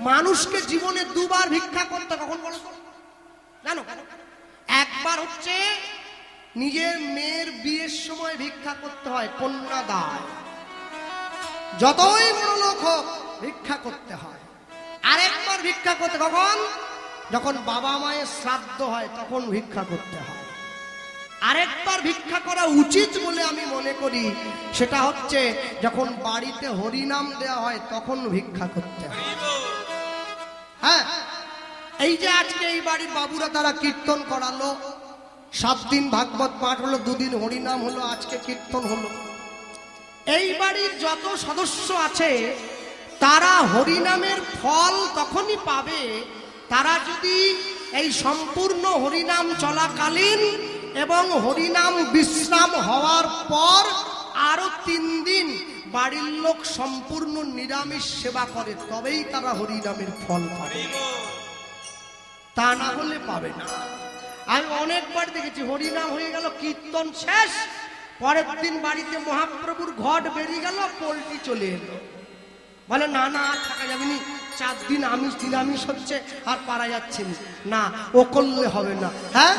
মানুষকে জীবনে দুবার ভিক্ষা করতে কখন বলো জানো? একবার হচ্ছে নিজের মেয়ের বিয়ের সময় ভিক্ষা করতে হয়, কন্যা দায়। যতই বড় লোক হোক, ভিক্ষা করতে হয়। আরেকবার ভিক্ষা করতে কখন? যখন বাবা মায়ের শ্রাদ্ধ হয়, তখন ভিক্ষা করতে হয়। আরেকবার ভিক্ষা করা উচিত বলে আমি মনে করি, সেটা হচ্ছে যখন বাড়িতে হরিনাম দেওয়া হয়, তখন ভিক্ষা করতে হয় হ্যাঁ। এই যে আজকে এই বাড়ির বাবুরা তারা কীর্তন করালো, সাত দিন ভাগবত পাঠ হলো, দুদিন হরিনাম হলো, আজকে কীর্তন হলো। এই বাড়ির যত সদস্য আছে, তারা হরিনামের ফল তখনই পাবে, তারা যদি এই সম্পূর্ণ হরিনাম চলাকালীন এবং হরিনাম বিশ্রাম হওয়ার পর আরও তিন দিন বাড়ির লোক সম্পূর্ণ নিরামিষ সেবা করে, তবেই তারা হরিনামের ফল পাবে। তা না হলে পাবে না। আমি অনেকবার দেখেছি, হরিনাম হয়ে গেল, কীর্তন শেষ, পরের দিন বাড়িতে মহাপ্রভুর ঘট বেরিয়ে গেল, পোলট্রি চলে এলো। বলে, না না, আর থাকা যাবে নি। চার দিন আমিষ, নিরামিষ হচ্ছে, আর পারা যাচ্ছে না। না, ও করলে হবে না। হ্যাঁ?